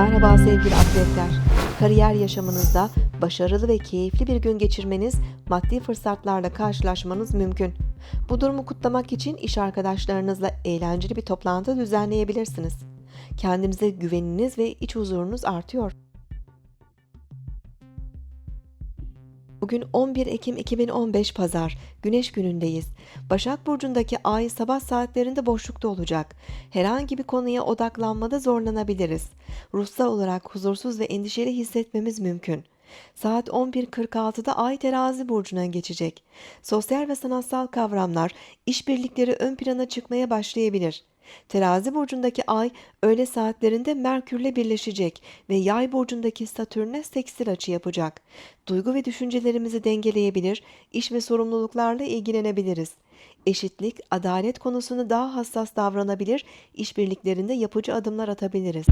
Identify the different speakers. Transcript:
Speaker 1: Merhaba sevgili atletler. Kariyer yaşamınızda başarılı ve keyifli bir gün geçirmeniz, maddi fırsatlarla karşılaşmanız mümkün. Bu durumu kutlamak için iş arkadaşlarınızla eğlenceli bir toplantı düzenleyebilirsiniz. Kendinize güveniniz ve iç huzurunuz artıyor. Bugün 11 Ekim 2015 Pazar, Güneş günündeyiz. Başak Burcu'ndaki ay sabah saatlerinde boşlukta olacak. Herhangi bir konuya odaklanmada zorlanabiliriz. Ruhsal olarak huzursuz ve endişeli hissetmemiz mümkün. Saat 11.46'da Ay terazi burcuna geçecek. Sosyal ve sanatsal kavramlar, işbirlikleri ön plana çıkmaya başlayabilir. Terazi burcundaki ay öğle saatlerinde Merkürle birleşecek ve Yay burcundaki Satürn'e seksil açı yapacak. Duygu ve düşüncelerimizi dengeleyebilir, iş ve sorumluluklarla ilgilenebiliriz. Eşitlik, adalet konusunda daha hassas davranabilir, işbirliklerinde yapıcı adımlar atabiliriz.